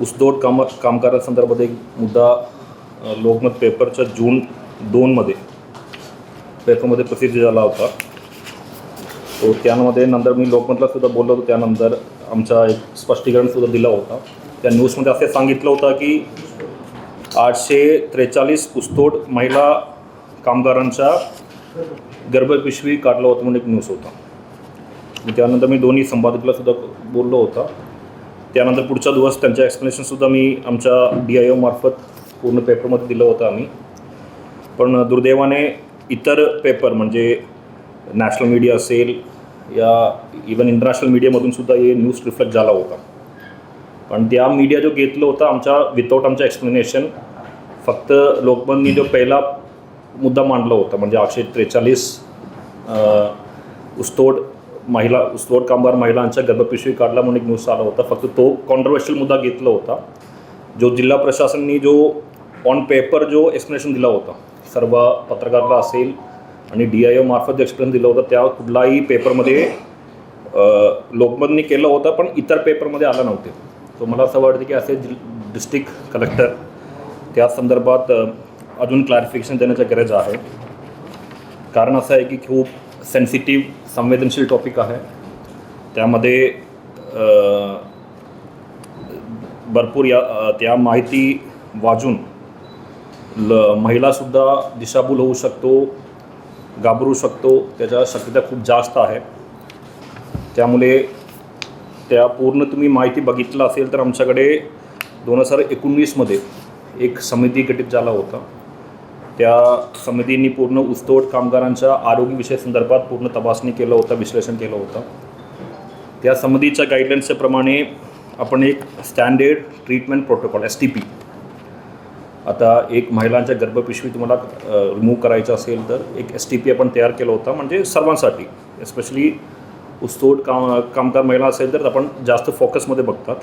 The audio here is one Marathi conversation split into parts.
ऊसतोड काम कामगारांसंदर्भात एक मुद्दा लोकमत पेपरच्या जून दोनमध्ये पेपरमध्ये प्रसिद्ध झाला होता. तो त्यामध्ये नंतर मी लोकमतला सुद्धा बोललो होतो. त्यानंतर आमचा एक स्पष्टीकरणसुद्धा दिलं होता. त्या न्यूजमध्ये असे सांगितलं होतं की आठशे त्रेचाळीस ऊसतोड महिला कामगारांच्या गर्भपिशवी काढलं होतं म्हणून एक न्यूज होता. त्यानंतर मी दोन्ही संपादकला सुद्धा बोललो होता. त्यानंतर पुढचा दिवस त्यांच्या एक्सप्लेनेशनसुद्धा मी आमच्या डी आय ओमार्फत पूर्ण पेपरमध्ये दिलं होतं आम्ही. पण दुर्दैवाने इतर पेपर म्हणजे नॅशनल मीडिया असेल या इवन इंटरनॅशनल मीडियामधून सुद्धा हे न्यूज रिफ्लेक्ट झाला होता. पण त्या मीडिया जो घेतलं होता आमच्या विदाऊट आमचं एक्सप्लेनेशन फक्त लोकमतनी जो पहिला मुद्दा मांडला होता म्हणजे आठशे त्रेचाळीस उस्तोड महिला ऊसतोड कामगार महिलांच्या गर्भपिशवी काढला म्हणून एक न्यूज आला होता. फक्त तो कॉन्ट्रोवर्शियल मुद्दा घेतला होता. जो जिल्हा प्रशासननी जो ऑन पेपर जो एक्सप्लेनेशन दिला होता सर्व पत्रकारला असेल आणि डी आय ओ मार्फत जे एक्सप्लेन दिलं होतं त्या कुठलाही पेपरमध्ये लोकमतनी केलं होतं पण इतर पेपरमध्ये आलं नव्हते. तो मला असं वाटतं की असे जि डिस्ट्रिक्ट कलेक्टर त्या संदर्भात अजून क्लॅरिफिकेशन देण्याची गरज आहे. कारण असं आहे की खूप सेन्सिटिव्ह संवेदनशील टॉपिक आहे. त्यामध्ये भरपूर या त्या माहिती वाजून ल महिलासुद्धा दिशाभूल होऊ शकतो घाबरू शकतो त्याच्या शक्यता खूप जास्त आहे. त्यामुळे त्या पूर्ण तुम्ही माहिती बघितलं असेल तर आमच्याकडे दोन हजार एकोणवीसमध्ये एक समिती गठीत झाला होता. त्या समितींनी पूर्ण ऊसतोड कामगारांच्या आरोग्यविषय संदर्भात पूर्ण तपासणी केलं होतं विश्लेषण केलं होतं. त्या समितीच्या गाईडलाईन्सच्या प्रमाणे आपण एक standard treatment protocol S T P आता एक महिलांच्या गर्भपिशवी तुम्हाला रिमूव्ह करायचं असेल तर एक एस टी पी आपण तयार केला होता म्हणजे सर्वांसाठी. एस्पेशली ऊसतोड काम कामगार महिला असेल तर आपण जास्त फोकसमध्ये बघतात.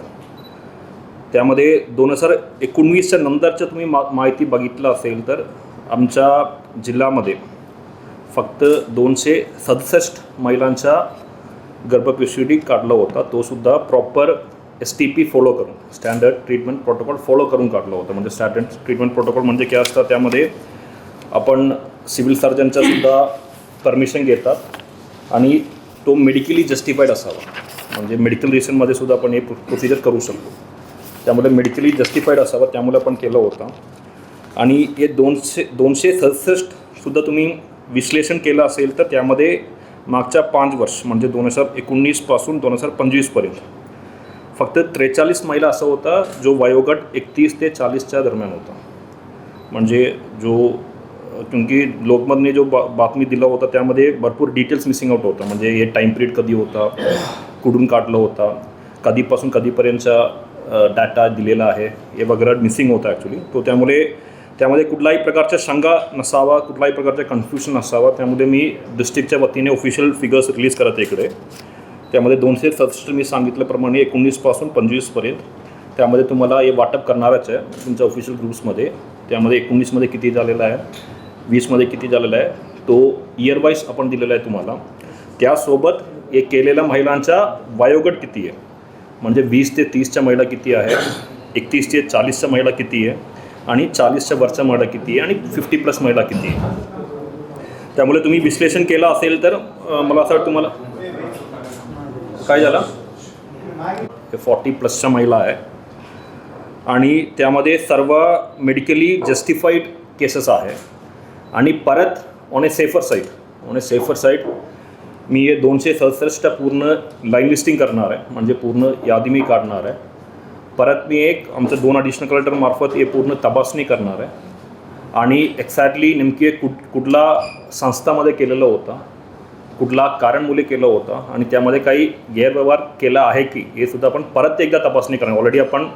त्यामध्ये दोन हजार एकोणवीसच्या नंतरच्या तुम्ही मा माहिती बघितलं असेल तर आमच्या जिल्ह्यामध्ये फक्त दोनशे सदुसष्ट महिलांच्या गर्भपिशुडी काढला होता. तो सुद्धा proper S T P follow करून स्टँडर्ड ट्रीटमेंट प्रोटोकॉल फॉलो करून काढला होता. म्हणजे स्टँडर्ड ट्रीटमेंट प्रोटोकॉल म्हणजे काय असतं? त्यामध्ये आपण सिव्हिल सर्जनच्या सुद्धा परमिशन घेतात आणि तो मेडिकली जस्टिफाईड असावा. म्हणजे मेडिकल रिसनमध्ये सुद्धा आपण हे प्रोसिजर करू शकतो. त्यामुळे मेडिकली जस्टिफाईड असावं त्यामुळे आपण केलं होतं. आणि हे दोनशे दोनशे सदुसष्टसुद्धा तुम्ही विश्लेषण केलं असेल तर त्यामध्ये मागच्या पाच वर्ष म्हणजे दोन हजार एकोणीसपासून दोन हजार पंचवीसपर्यंत फक्त त्रेचाळीस महिला असं होता जो वयोगट एकतीस ते चाळीसच्या दरम्यान होता. म्हणजे जो क्योंकि लोकमतने जो बा बातमी दिला होता त्यामध्ये भरपूर डिटेल्स मिसिंग आउट होतं. म्हणजे हे टाईम पिरियड कधी होता कुठून काढलं होता कधीपासून कधीपर्यंतचा डाटा दिलेला आहे हे वगैरे मिसिंग होतं ॲक्च्युली तो त्यामुळे त्यामध्ये कुठलाही प्रकारच्या शंका नसावा कुठलाही प्रकारचं कन्फ्युजन नसावा त्यामध्ये मी डिस्ट्रिक्टच्या वतीने ऑफिशियल फिगर्स रिलीज करत इकडे. त्यामध्ये दोनशे सदुसष्ट मी सांगितल्याप्रमाणे एकोणीसपासून पंचवीसपर्यंत त्यामध्ये तुम्हाला हे वाटप करणारच आहे तुमच्या ऑफिशियल ग्रुप्समध्ये त्यामध्ये एकोणीसमध्ये किती झालेला आहे? वीसमध्ये किती झालेला आहे? तो इयरवाईज आपण दिलेला आहे तुम्हाला. त्यासोबत हे केलेल्या महिलांचा वयोगट किती आहे? म्हणजे वीस ते तीसच्या महिला किती आहे एकतीस ते चाळीसच्या महिला किती आहे? आणि चाळीसच्या वरच्या महिला किती आहे आणि फिफ्टी प्लस महिला किती आहे? त्यामुळे तुम्ही विश्लेषण केलं असेल तर मला असं वाटतं तुम्हाला काय झालं? फॉर्टी प्लसच्या महिला आहे. आणि त्यामध्ये सर्व मेडिकली जस्टिफाईड केसेस आहे. आणि परत on a safer side on a safer side मी हे दोनशे सदसष्टच्या पूर्ण लाईन लिस्टिंग करणार आहे. म्हणजे पूर्ण यादी मी काढणार आहे. परत मी एक आमचं दोन अडिशनल कलेक्टरमार्फत हे पूर्ण तपासणी करणार आहे. आणि एक्झॅक्टली नेमकी कुठ कुठला संस्थामध्ये केलेलं होतं कुठला कारणमुळे केलं होतं आणि त्यामध्ये काही गैरव्यवहार केला आहे की हे सुद्धा आपण परत एकदा तपासणी करणार. ऑलरेडी आपण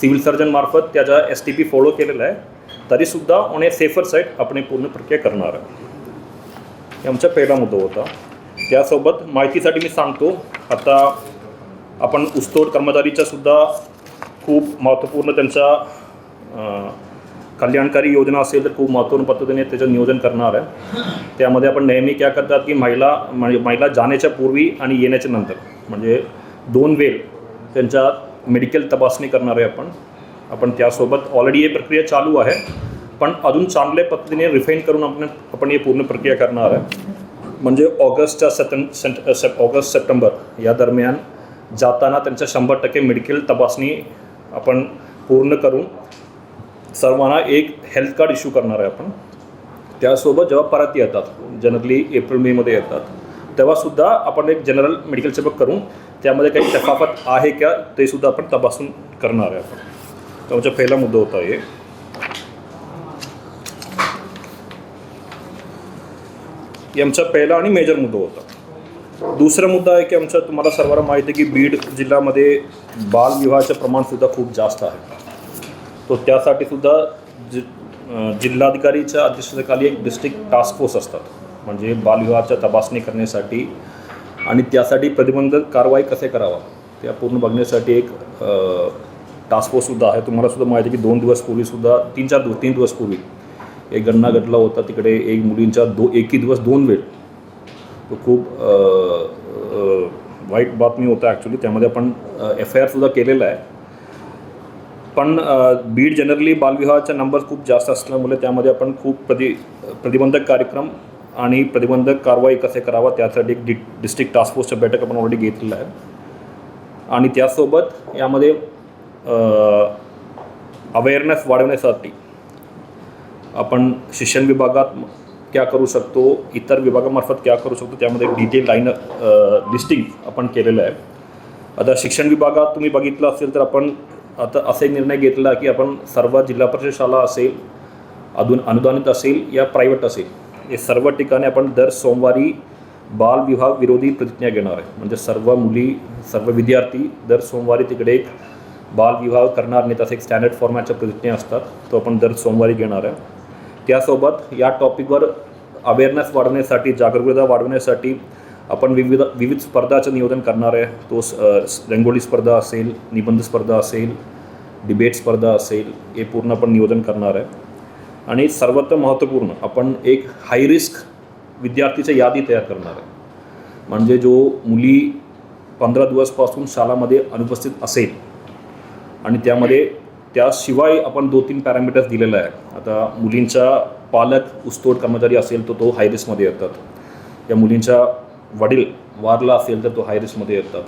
सिव्हिल सर्जनमार्फत त्याचा एस टी पी फॉलो केलेला आहे. तरीसुद्धा ऑन ए सेफर साईड आपण हे पूर्ण प्रक्रिया करणार आहे. हे आमचा पहिला मुद्दा होता. त्यासोबत माहितीसाठी मी सांगतो आता आपण उस्तोड कर्मचारीच्यासुद्धा खूप महत्त्वपूर्ण त्यांचा कल्याणकारी योजना असेल तर खूप महत्त्वपूर्ण पद्धतीने त्याचं नियोजन करणार आहे. त्यामध्ये आपण नेहमी काय करतात की महिला म्हणजे महिला जाण्याच्या पूर्वी आणि येण्याच्या नंतर. म्हणजे दोन वेळ त्यांच्या मेडिकल तपासणी करणार आहे आपण. आपण त्यासोबत ऑलरेडी ही प्रक्रिया चालू आहे. पण अजून चांगल्या पद्धतीने रिफाईन करून आपण आपण ही पूर्ण प्रक्रिया करणार आहे. म्हणजे ऑगस्टच्या सप्टें सेंट ऑगस्ट सप्टेंबर या दरम्यान जाताना त्यांच्या शंभर टक्के मेडिकल तपासणी आपण पूर्ण करून सर्वांना एक हेल्थ कार्ड इश्यू करणार आहे आपण. त्यासोबत जेव्हा परत येतात जनरली एप्रिल मेमध्ये येतात तेव्हासुद्धा आपण एक जनरल मेडिकल चेकअप करून त्यामध्ये काही तफावत आहे का ते सुद्धा आपण तपासून करणार आहे आपण. त्यामुळे आमचा पहिला मुद्दा होता हे. यांचा आमचा पहिला आणि मेजर मुद्दा होता. दुसरा मुद्दा आहे की आमचा तुम्हाला सर्वांना माहिती आहे की बीड जिल्ह्यामध्ये बालविवाहाचं प्रमाणसुद्धा खूप जास्त आहे. तो त्यासाठी सुद्धा जि जिल्हाधिकारीच्या अध्यक्षतेखाली एक डिस्ट्रिक्ट टास्क फोर्स असतात. म्हणजे बालविवाहाच्या तपासणी करण्यासाठी आणि त्यासाठी प्रतिबंधक कारवाई कसे करावा त्या पूर्ण बघण्यासाठी एक टास्क फोर्ससुद्धा आहे. तुम्हाला सुद्धा माहिती आहे की दोन दिवस पूर्वीसुद्धा तीन चार दिवस तीन दिवस पूर्वी एक गणना घडला होता. तिकडे एक मुलींच्या दो एकी दिवस दोन वेळ खूप वाईट बातमी होता ॲक्च्युली त्यामध्ये आपण एफ आय आरसुद्धा केलेला आहे. पण बीड जनरली बालविवाहाचा नंबर खूप जास्त असल्यामुळे त्यामध्ये आपण खूप प्रति प्रतिबंधक कार्यक्रम आणि प्रतिबंधक कारवाई कसे करावा त्यासाठी एक डि डिस्ट्रिक्ट टास्क फोर्सच्या बैठक आपण ऑलरेडी घेतलेलं आहे. आणि त्यासोबत यामध्ये अवेअरनेस वाढवण्यासाठी आपण शिक्षण विभागात क्या करू शकतो इतर विभागामार्फत क्या करू शकतो त्यामध्ये डिटेल लाईन लिस्टिंग आपण केलेलं आहे. आता शिक्षण विभागात तुम्ही बघितलं असेल तर आपण आता असा एक निर्णय घेतला की आपण सर्व जिल्हा परिषद शाळा असेल अजून अनुदानित असेल या प्रायव्हेट असेल हे सर्व ठिकाणी आपण दर सोमवारी बालविवाह विरोधी प्रतिज्ञा घेणार आहे. म्हणजे सर्व मुली सर्व विद्यार्थी दर सोमवारी तिकडे एक बालविवाह करणार नाही तसं एक स्टँडर्ड फॉर्मॅटच्या प्रतिज्ञा असतात तो आपण दर सोमवारी घेणार आहे. त्यासोबत या टॉपिकवर अवेअरनेस वाढवण्यासाठी जागरूकता वाढवण्यासाठी आपण विविध विविध स्पर्धाचं नियोजन करणार आहे. तो स- रंगोळी स्पर्धा असेल निबंध स्पर्धा असेल डिबेट स्पर्धा असेल हे पूर्ण आपण नियोजन करणार आहे. आणि सर्वात महत्त्वपूर्ण आपण एक हाय रिस्क विद्यार्थीच्या यादी तयार करणार आहे. म्हणजे जो मुली पंधरा दिवसपासून शाळामध्ये अनुपस्थित असेल आणि त्यामध्ये त्याशिवाय आपण दोन तीन पॅरामीटर्स दिलेलं आहे. आता मुलींचा पालक उस्तोड कर्मचारी असेल तर तो हाय रिस्कमध्ये येतात. या मुलींचा वडील वारला असेल तर तो हाय रिस्कमध्ये येतात.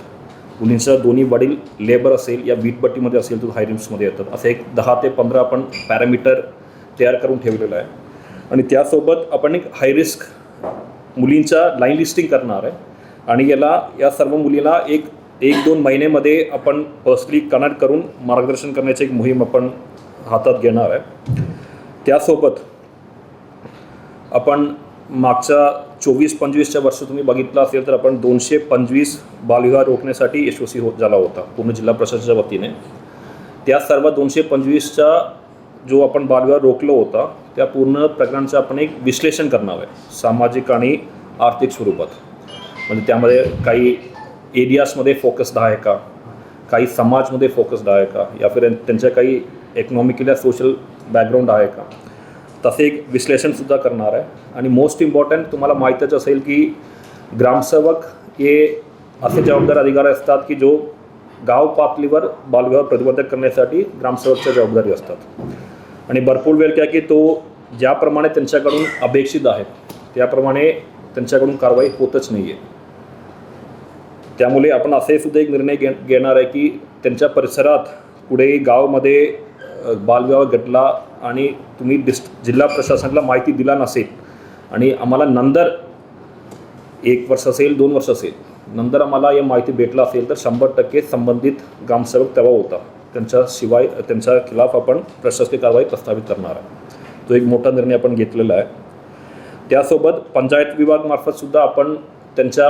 मुलींचा दोन्ही वडील लेबर असेल या वीटपट्टीमध्ये असेल तर हाय रिस्कमध्ये येतात. असं एक दहा ते पंधरा आपण पॅरामीटर तयार करून ठेवलेलं आहे. आणि त्यासोबत आपण एक हाय रिस्क मुलींचा लाईन लिस्टिंग करणार आहे. आणि याला या सर्व मुलीला एक एक दोन महिन्यामध्ये आपण पर्सनली कनेक्ट करून मार्गदर्शन करण्याची एक मोहीम आपण हातात घेणार आहे. त्यासोबत आपण मागच्या चोवीस पंचवीसच्या वर्ष तुम्ही बघितलं असेल तर आपण दोनशे पंचवीस बालविवाह रोखण्यासाठी यशस्वी होत झाला होता पूर्ण जिल्हा प्रशासनाच्या वतीने. त्या सर्व दोनशे पंचवीसचा जो आपण बालविवाह रोखलो होता त्या पूर्ण प्रकरणाचं आपण एक विश्लेषण करणार आहे सामाजिक आणि आर्थिक स्वरूपात. म्हणजे त्यामध्ये काही एरियाजमध्ये फोकस्ड आहे का? काही समाजमध्ये फोकस्ड आहे? का या फिर त्यांच्या काही इकॉनॉमिकली सोशल बॅकग्राऊंड आहे का? तसे एक विश्लेषणसुद्धा करणार आहे. आणि मोस्ट इम्पॉर्टंट तुम्हाला माहीतच असेल की ग्रामसेवक हे असे जबाबदार अधिकारी असतात की जो गाव पातळीवर बालविवाह प्रतिबंधक करण्यासाठी ग्रामसेवकच्या जबाबदारी असतात. आणि भरपूर वेळ काय की तो ज्याप्रमाणे त्यांच्याकडून अपेक्षित आहे त्याप्रमाणे त्यांच्याकडून कारवाई होतच नाही आहे त्यामुळे आपण असे सुद्धा एक निर्णय घे घेणार आहे की त्यांच्या परिसरात कुठेही गावामध्ये बालविवाह घडला आणि तुम्ही डिस् जिल्हा प्रशासनाला माहिती दिला नसेल आणि आम्हाला नंतर एक वर्ष असेल दोन वर्ष असेल नंतर आम्हाला या माहिती भेटला असेल तर शंभर टक्के संबंधित ग्रामसेवक तेव्हा होता. त्यांच्याशिवाय त्यांच्या खिलाफ आपण प्रशासकीय कारवाई प्रस्तावित करणार आहे तो एक मोठा निर्णय आपण घेतलेला आहे. त्यासोबत पंचायत विभागमार्फतसुद्धा आपण त्यांच्या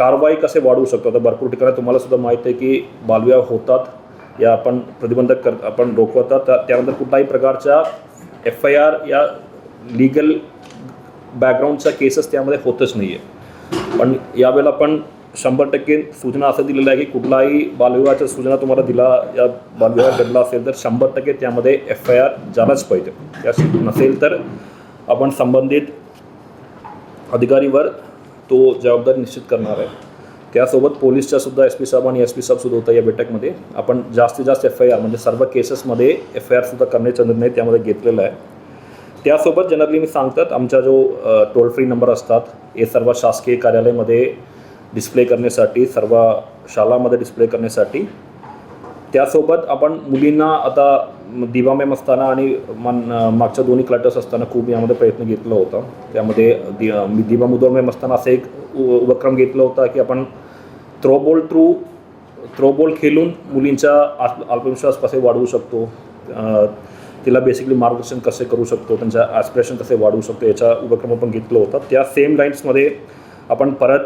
कारवाई कसे वाढवू शकतो? आता भरपूर ठिकाणी तुम्हाला सुद्धा माहीत आहे की बालविवाह होतात या आपण प्रतिबंधक कर आपण रोखवतात. त्यानंतर कुठल्याही प्रकारच्या एफ आय आर या लिगल बॅकग्राऊंडच्या केसेस त्यामध्ये होतच नाही आहे पण यावेळेला आपण शंभर टक्के सूचना असं दिलेलं आहे की कुठलाही बालविवाहाच्या सूचना तुम्हाला दिला या बालविवाह घडला असेल तर शंभर टक्के त्यामध्ये एफ आय आर झालाच पाहिजे. या नसेल तर आपण संबंधित अधिकारीवर तो जबाबदारी निश्चित करणार आहे. त्यासोबत पोलीसच्या सुद्धा एस पी साहेब आणि एस पी साहेब सुद्धा होता या बैठकमध्ये. आपण जास्तीत जास्त एफ आय आर म्हणजे सर्व केसेसमध्ये एफ आय आरसुद्धा करण्याचा निर्णय त्यामध्ये घेतलेला आहे. त्यासोबत जनरली मी सांगतात आमचा जो टोल फ्री नंबर असतात हे सर्व शासकीय कार्यालयामध्ये डिस्प्ले करण्यासाठी सर्व शाळामध्ये डिस्प्ले करण्यासाठी त्यासोबत आपण मुलींना आता दिवामॅम असताना आणि मन मागच्या दोन्ही क्लटर्स असताना खूप यामध्ये प्रयत्न घेतला होता. त्यामध्ये दि मी दिवा मुदोळ मॅम असताना असा एक उ- उपक्रम घेतला होता की आपण थ्रोबॉल थ्रू थ्रोबॉल खेळून मुलींचा आत्म आत्मविश्वास कसे वाढवू शकतो? तिला बेसिकली मार्गदर्शन कसे करू शकतो? त्यांच्या ॲस्पिरेशन कसे वाढवू शकतो? याचा उपक्रम आपण घेतला होता. त्या सेम लाईन्समध्ये आपण परत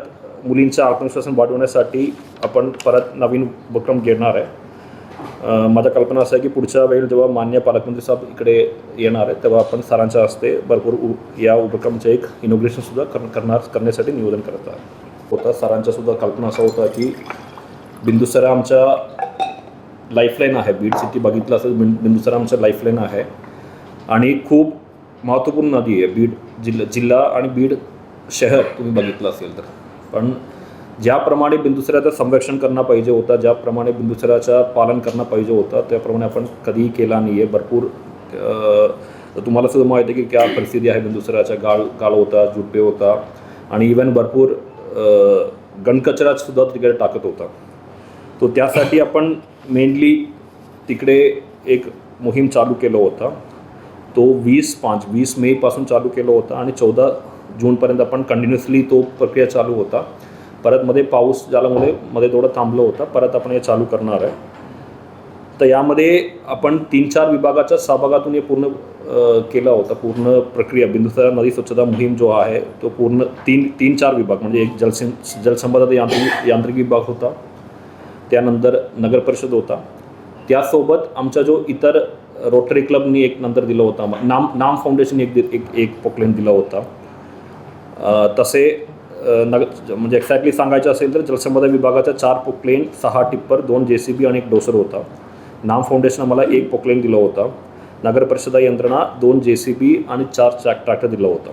मुलींचा आत्मविश्वास वाढवण्यासाठी आपण परत नवीन उपक्रम घेणार आहे. माझा कल्पना असं आहे की पुढच्या वेळी जेव्हा मान्य पालकमंत्री साहेब इकडे येणार आहे तेव्हा आपण सरांच्या हस्ते भरपूर उ या उपक्रमचे एक इनोग्रेशनसुद्धा कर करणार करण्यासाठी निवेदन करत आहे होता सरांच्यासुद्धा कल्पना असा होता की बिंदुसरा आमच्या लाईफलाईन आहे. बीड सिटी बघितलं असेल बिंदुसरा आमचं लाईफलाईन आहे. आणि खूप महत्त्वपूर्ण नदी आहे. बीड जिल्हा जिल्हा आणि बीड शहर तुम्ही बघितलं असेल तर. पण ज्याप्रमाणे बिंदुसऱ्याचं संरक्षण करणं पाहिजे होतं ज्याप्रमाणे बिंदुसऱ्याचं पालन करणं पाहिजे होतं त्याप्रमाणे आपण कधीही केला नाही आहे भरपूर तुम्हाला सुद्धा माहिती आहे की क्या परिस्थिती आहे बिंदुसऱ्याच्या. गाळ गाळ होता जुडपे होता आणि इवन भरपूर गणकचरासुद्धा तिकडे टाकत होता. तो त्यासाठी आपण मेनली तिकडे एक मोहीम चालू केलं होता. तो वीस पाच वीस मेपासून चालू केलं होता आणि चौदा जूनपर्यंत आपण कंटिन्युअसली तो प्रक्रिया चालू होता. परत मध्ये पाऊस झाल्यामुळे मध्ये थोडं थांबलं होतं. परत आपण हे चालू करणार आहे. तर यामध्ये आपण तीन चार विभागाच्या सहभागातून हे पूर्ण केला होता. पूर्ण प्रक्रिया बिंदुसार नदी स्वच्छता मोहीम जो आहे तो पूर्ण तीन तीन चार विभाग म्हणजे एक जलसिं जलसंपदा यांत्रिक यांत्रिक विभाग होता. त्यानंतर नगर परिषद होता. त्यासोबत आमचा जो इतर रोटरी क्लबनी एक नंतर दिला होता. नाम नाम फाउंडेशन एक एक एक पोकलेन दिला होता. तसे नग म्हणजे एक्झॅक्टली सांगायचं असेल तर जलसंपदा विभागाच्या चार पोकलेन सहा टिप्पर दोन जे सी बी आणि एक डोसर होता. नाम फाउंडेशन आम्हाला एक पोकलेन दिला होता. नगर परिषदा यंत्रणा दोन जे सी बी आणि चार चॅक ट्रॅक्टर दिला होता.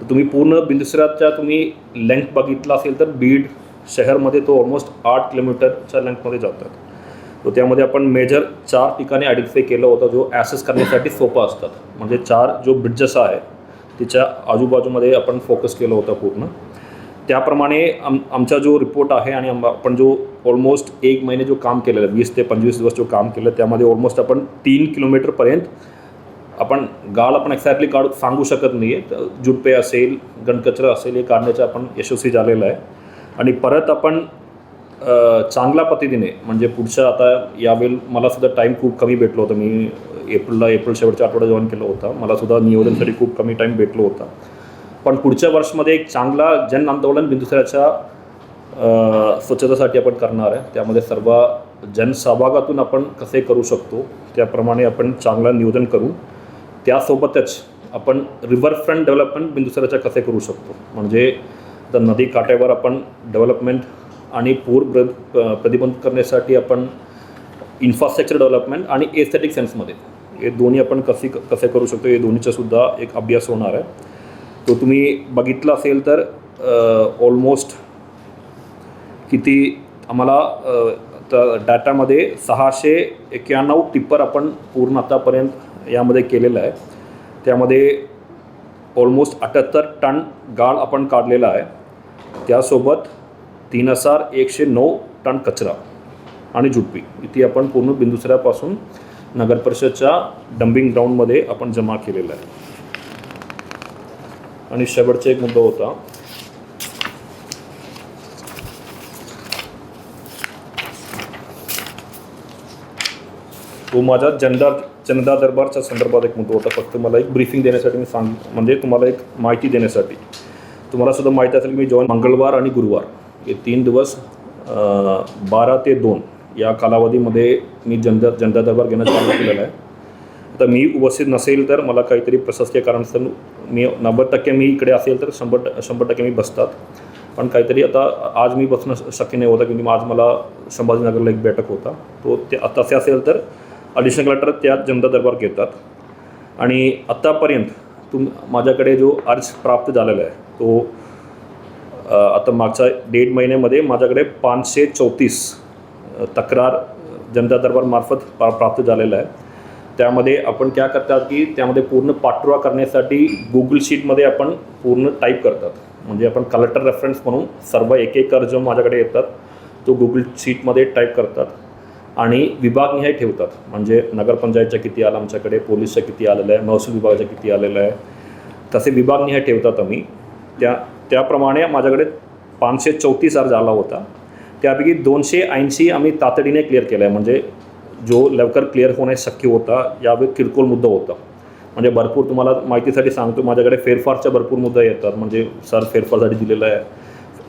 तर तुम्ही पूर्ण बिंदुसऱ्याच्या तुम्ही लेंथ बघितला असेल तर बीड शहरमध्ये तो ऑलमोस्ट आठ किलोमीटरच्या लेंथमध्ये जातात तो त्यामध्ये आपण मेजर चार ठिकाणी आयडेंटिफाय केलं होतं जो ॲसेस करण्यासाठी सोपं असतात म्हणजे चार जो ब्रिड्जेस आहे तिच्या आजूबाजूमध्ये आपण फोकस केलं होतं पूर्ण. त्याप्रमाणे आम आमचा जो रिपोर्ट आहे आणि आपण जो ऑलमोस्ट एक महिने जो काम केलेलं आहे वीस ते पंचवीस दिवस जो काम केलं त्यामध्ये ऑलमोस्ट आपण तीन किलोमीटरपर्यंत आपण गाळ आपण एक्झॅक्टली काढू सांगू शकत नाही आहे तर जुडपे असेल गणकचरा असेल हे काढण्याचं आपण यशस्वी झालेलं आहे. आणि परत आपण चांगल्या पद्धतीने म्हणजे पुढच्या आता यावेळी मला सुद्धा टाईम खूप कमी भेटलो होतं. मी एप्रिलला एप्रिल शेवटच्या आठवड्यात जॉईन केलं होतं. मला सुद्धा नियोजनसाठी खूप कमी टाईम भेटलो होता. पण पुढच्या वर्षमध्ये एक चांगला जन आंदोलन बिंदुसऱ्याच्या स्वच्छतेसाठी आपण करणार आहे. त्यामध्ये सर्व जनसहभागातून आपण कसे करू शकतो त्याप्रमाणे आपण चांगलं नियोजन करू. त्यासोबतच आपण रिव्हरफ्रंट डेव्हलपमेंट बिंदुसऱ्याच्या कसे करू शकतो. म्हणजे तर नदी काठावर आपण डेव्हलपमेंट आणि पूर प्र प्रतिबंध करण्यासाठी आपण इन्फ्रास्ट्रक्चर डेव्हलपमेंट आणि एस्थेटिक सेन्समध्ये हे दोन्ही आपण कसे कसे करू शकतो हे दोन्हीचा सुद्धा एक अभ्यास होणार आहे. तो तुम्ही बघितला असेल तर ऑलमोस्ट किती आम्हाला तर डाटामध्ये सहाशे एक्क्याण्णव टिप्पर आपण पूर्ण आतापर्यंत यामध्ये केलेलं आहे. त्यामध्ये ऑलमोस्ट अठ्याहत्तर टन गाळ आपण काढलेला आहे. त्यासोबत तीन हजार एकशे नऊ टन कचरा आणि जुटपी इथे आपण पूर्ण बिंदुसऱ्यापासून नगर परिषदच्या डम्पिंग ग्राउंडमध्ये आपण जमा केलेला आहे. आणि शेवटचा एक मुद्दा होता. तो माझा जनता जनता दरबारच्या संदर्भात एक मुद्दा होता. फक्त मला एक ब्रीफिंग देण्यासाठी मी सांग म्हणजे तुम्हाला एक माहिती देण्यासाठी. तुम्हाला सुद्धा माहिती असेल की मी जॉईन मंगळवार आणि गुरुवार. हे तीन दिवस बारा ते दोन या कालावधीमध्ये मी जनता जनता दरबार घेणं चालू केलेलं आहे. आता मी उपस्थित नसेल तर मला काहीतरी प्रशासकीय कारणास्तव मी नव्वद टक्के मी इकडे असेल तर शंभर शंभर टक्के मी बसतात. पण काहीतरी आता आज मी बसणं शक्य नाही होतं की आज मला संभाजीनगरला एक बैठक होता. तो ते तसे असेल तर अडिशनल कलेक्टर त्यात जनता दरबार घेतात. आणि आत्तापर्यंत तुम माझ्याकडे जो अर्ज प्राप्त झालेला आहे तो आता मागच्या दीड महिन्यामध्ये माझ्याकडे पाचशे चौतीस तक्रार जनता दरबारमार्फत प्रा प्राप्त झालेलं आहे. त्यामध्ये आपण क्या करतात की त्यामध्ये पूर्ण पाठपुरावा करण्यासाठी गुगल शीटमध्ये आपण पूर्ण टाईप करतात. म्हणजे आपण कलेक्टर रेफरन्स म्हणून सर्व एक एक अर्ज माझ्याकडे येतात. तो गुगल शीटमध्ये टाईप करतात आणि विभागनिहाय ठेवतात. म्हणजे नगरपंचायतच्या किती आला आमच्याकडे पोलीसच्या किती आलेलं आहे महसूल विभागाच्या किती आलेलं आहे तसे विभागनिहाय ठेवतात आम्ही. त्या त्याप्रमाणे माझ्याकडे पाचशे चौतीस अर्ज आला होता. त्यापैकी दोनशे ऐंशी आम्ही तातडीने क्लिअर केलं आहे म्हणजे जो लवकर क्लिअर होणे शक्य होता यावेळी किरकोळ मुद्दा होता. म्हणजे भरपूर तुम्हाला माहितीसाठी सांगतो माझ्याकडे फेरफारच्या भरपूर मुद्दा येतात. म्हणजे सर फेरफारसाठी दिलेलं आहे.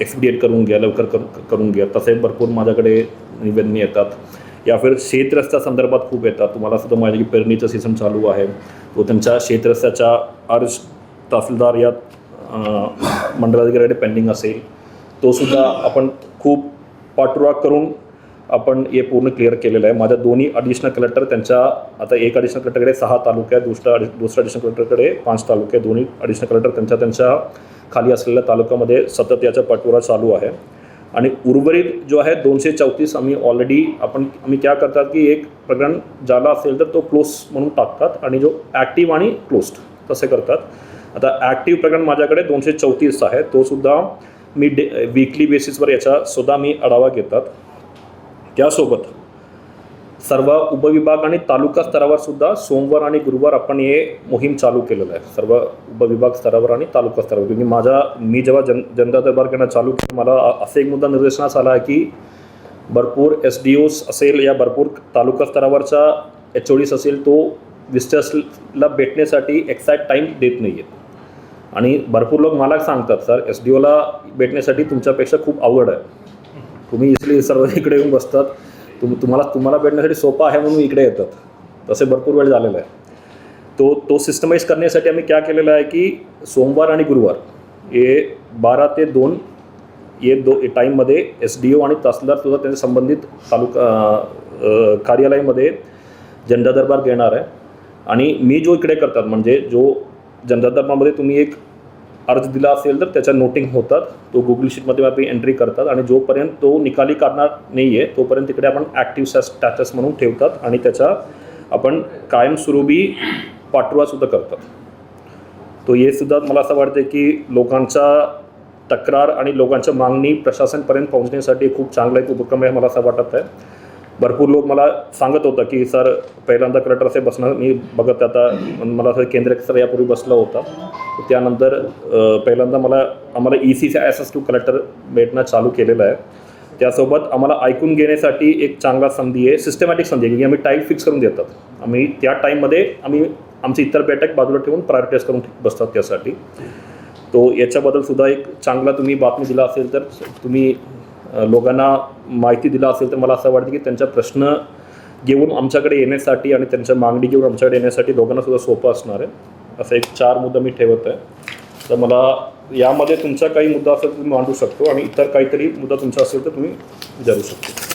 एक्सपिडिएट करून घ्या लवकर कर करून घ्या. तसे भरपूर माझ्याकडे निवेदने येतात. या फिर शेतरस्त्या संदर्भात खूप येतात. तुम्हाला सुद्धा माझ्या की पेरणीचं सीझन चालू आहे. तो त्यांच्या शेतरस्त्याच्या अर्ज तहसीलदार या मंडळाधिकाऱ्याकडे पेंडिंग असेल. तो सुद्धा आपण खूप पाठपुरावा करून आपण हे पूर्ण क्लिअर केलेलं आहे. माझ्या दोन्ही अडिशनल कलेक्टर त्यांच्या आता एक अडिशनल कलेक्टरकडे सहा तालुक्यात दुसरा अडि दुसऱ्या अडिशनल कलेक्टरकडे पाच तालुके दोन्ही अडिशनल कलेक्टर त्यांच्या त्यांच्या खाली असलेल्या तालुक्यामध्ये सतत याचा पाठपुरावा चालू आहे. आणि उर्वरित जो आहे दोनशे चौतीस आम्ही ऑलरेडी आपण आम्ही क्या करतात की एक प्रकरण झाला असेल तर तो क्लोज म्हणून टाकतात आणि जो ॲक्टिव्ह आणि क्लोज्ड तसे करतात. आता ॲक्टिव्ह प्रकरण माझ्याकडे दोनशे चौतीस आहे. तो सुद्धा मी डे वीकली बेसिसवर याच्यासुद्धा मी आढावा घेतात. त्यासोबत सर्व उपविभाग आणि तालुका स्तरावर सुद्धा सोमवार आणि गुरुवार आपण हे मोहीम चालू केलेलं आहे. सर्व उपविभाग स्तरावर आणि तालुका स्तरावर. कारण माझा मी जेव्हा जन जनता दरबार घेणं चालू केलं मला असे असा एक मुद्दा निर्देशनास आला आहे की भरपूर एस डी ओस असेल या भरपूर तालुका स्तरावरचा एच ओ डीस असेल तो विस्टर्सला भेटण्यासाठी एक्झॅक्ट टाईम देत नाही आहेत आणि भरपूर लोक मला सांगतात सर एस डी ओला भेटण्यासाठी तुमच्यापेक्षा खूप आवड आहे. तुम्ही इसली सर्व इकडे येऊन बसतात. तुम तुम्हाला तुम्हाला भेटण्यासाठी सोपा आहे म्हणून इकडे येतात. तसे भरपूर वेळ झालेला आहे. तो तो सिस्टमाइज करण्यासाठी आम्ही क्या केलेलं आहे की सोमवार आणि गुरुवार हे बारा ते दोन ये दो टाईममध्ये एस डी ओ आणि तहसीलदार सुद्धा त्यांच्या संबंधित तालुका कार्यालयामध्ये जनता दरबार घेणार आहे. आणि मी जो इकडे करतात म्हणजे जो जनता दरबारमध्ये तुम्ही एक अर्ज दिला असेल तर त्याच्या नोटिंग होतात. तो गुगल शीटमध्ये आपण एंट्री करतात आणि जोपर्यंत तो निकाली काढणार नाही आहे तोपर्यंत तिकडे आपण ॲक्टिव्ह स्टॅटस म्हणून ठेवतात आणि त्याचा आपण कायमस्वरूपी पाठवासुद्धा करतात. तो हे सुद्धा मला असं वाटतं की लोकांचा तक्रार आणि लोकांच्या मागणी प्रशासनपर्यंत पोहोचण्यासाठी खूप चांगला एक उपक्रम आहे मला असं वाटत आहे भरपूर लोक मला सांगत होतं की सर पहिल्यांदा कलेक्टर साहेब बसणार मी बघत आता. मला असं केंद्र सर यापूर्वी बसला होता. त्यानंतर पहिल्यांदा मला आम्हाला ई सीचा एस एस टू कलेक्टर भेटणं चालू केलेलं आहे. त्यासोबत आम्हाला ऐकून घेण्यासाठी एक चांगला संधी आहे सिस्टमॅटिक संधी आहे की आम्ही टाईम फिक्स करून देतात. आम्ही त्या टाईममध्ये आम्ही आमची इतर बैठक बाजूला ठेवून प्रायोरिटाईज करून बसतात त्यासाठी. तो याच्याबद्दल सुद्धा एक चांगला तुम्ही बातमी दिला असेल तर तुम्ही लोकांना माहिती दिला असेल तर मला असं वाटतं की त्यांचा प्रश्न घेऊन आमच्याकडे येण्यासाठी आणि त्यांच्या मागणी घेऊन आमच्याकडे येण्यासाठी लोकांना सुद्धा सोपं असणार आहे. असं एक चार मुद्दा मी ठेवत आहे. तर मला यामध्ये तुमचा काही मुद्दा असेल तर तुम्ही मांडू शकतो आणि इतर काहीतरी मुद्दा तुमचा असेल तर तुम्ही विचारू शकतो.